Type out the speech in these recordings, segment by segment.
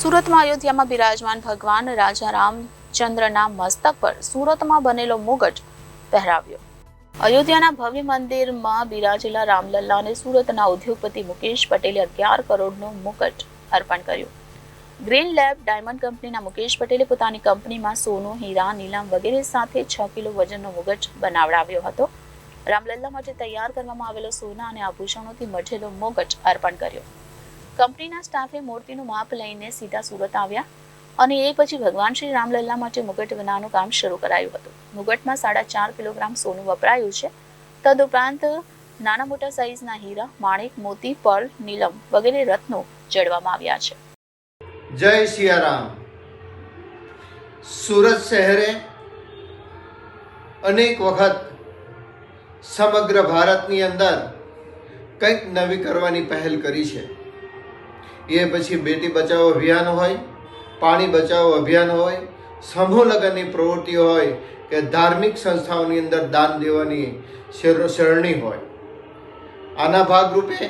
સુરતમાં અયોધ્યામાં બિરાજમાન ભગવાન રાજા રામચંદ્રના મસ્તક પર સુરતમાં બનેલો મુગટ પહેરાવ્યો. અયોધ્યાના ભવ્ય મંદિરમાં બિરાજેલા રામલલ્લાને સુરતના ઉદ્યોગપતિ મુકેશ પટેલે અગિયાર કરોડનું મુગટ અર્પણ કર્યું. ગ્રીન લેબ ડાયમંડ કંપનીના મુકેશ પટેલે પોતાની કંપનીમાં સોનું, હીરા, નીલામ વગેરે સાથે છ કિલો વજનનો મુગટ બનાવડાવ્યો હતો. રામલલ્લા માટે તૈયાર કરવામાં આવેલો સોના અને આભૂષણોથી મઢેલો મુગટ અર્પણ કર્યો. કંપનીના સ્ટાફે મૂર્તિનું માપ લઈને સીધા સુરત આવ્યા અને એ પછી ભગવાન શ્રી રામલલ્લા માટે મુગટ બનાવવાનું કામ શરૂ કરાયું હતું. મુગટમાં સાડા ચાર કિલોગ્રામ સોનું વપરાયું છે. તદુપરાંત નાના મોટા સાઇઝના હીરા, માણેક, મોતી, પર્લ, નીલમ વગેરે રત્નો જડવામાં આવ્યા છે. જય સિયારામ. સુરત શહેરે અનેક વખત સમગ્ર ભારતની અંદર કંઈક નવી કરવાની પહેલ કરી છે. એ પછી બેટી બચાવો અભિયાન હોય, પાણી બચાવો અભિયાન હોય, સમૂહ લગ્નની પ્રવૃત્તિ હોય કે ધાર્મિક સંસ્થાઓની અંદર દાન દેવાની શર- શરણી હોય. આના ભાગરૂપે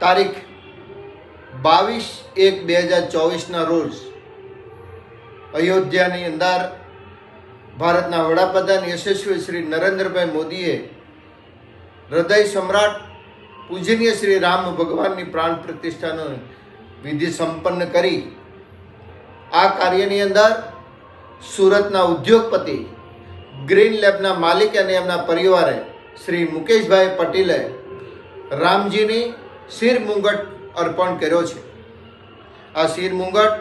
તારીખ બાવીસ એક બે હજાર ચોવીસના રોજ અયોધ્યાની અંદર ભારતના વડાપ્રધાન યશસ્વી શ્રી નરેન્દ્રભાઈ મોદીએ હૃદય સમ્રાટ પૂજનીય શ્રી રામ ભગવાનની પ્રાણ પ્રતિષ્ઠાનો વિધિ સંપન્ન કરી આ કાર્યની અંદર સુરતના ઉદ્યોગપતિ, ગ્રીન લેબના માલિક અને એમના પરિવારે શ્રી મુકેશભાઈ પટેલે રામજીની શિર મુંગટ અર્પણ કર્યો છે. આ શિર મુંગટ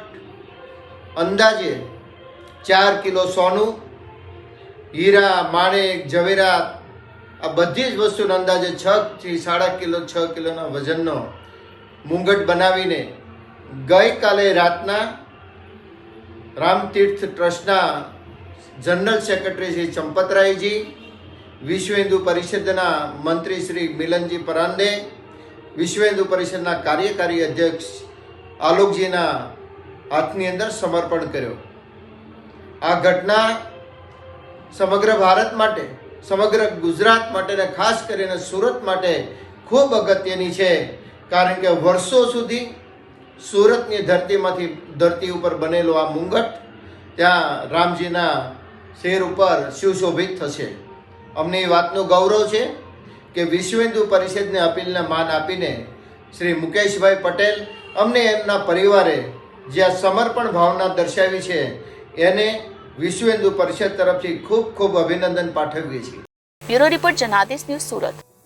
અંદાજે ચાર કિલો સોનું, હીરા, માણેક, ઝવેરાત આ બધી જ વસ્તુનો અંદાજે છ થી સાડા કિલો, છ કિલોના વજનનો મુંગટ બનાવીને ગઈકાલે રાતના રામતીર્થ ટ્રસ્ટના જનરલ સેક્રેટરી શ્રી ચંપતરાયજી, વિશ્વ હિન્દુ પરિષદના મંત્રી શ્રી મિલનજી પરાંદે વિશ્વ હિન્દુ પરિષદના કાર્યકારી અધ્યક્ષ આલોકજીના હાથની અંદર સમર્પણ કર્યો. આ ઘટના સમગ્ર ભારત માટે સમગ્ર ગુજરાત માટે અને ખાસ કરીને સુરત માટે ખૂબ અગત્યની છે. કારણ કે વર્ષો સુધી સુરતની ધરતીમાંથી ધરતી ઉપર બનેલો આ મુંગટ ત્યાં રામજીના શેર ઉપર સુશોભિત થશે. અમને એ વાતનું ગૌરવ છે કે વિશ્વ હિન્દુ પરિષદને અપીલને માન આપીને શ્રી મુકેશભાઈ પટેલ અમને એમના પરિવારે જે આ સમર્પણ ભાવના દર્શાવી છે, એને વિશ્વ હિન્દુ પરિષદ તરફથી ખૂબ ખૂબ અભિનંદન પાઠવીએ છીએ. Bureau report Janadesh news Surat.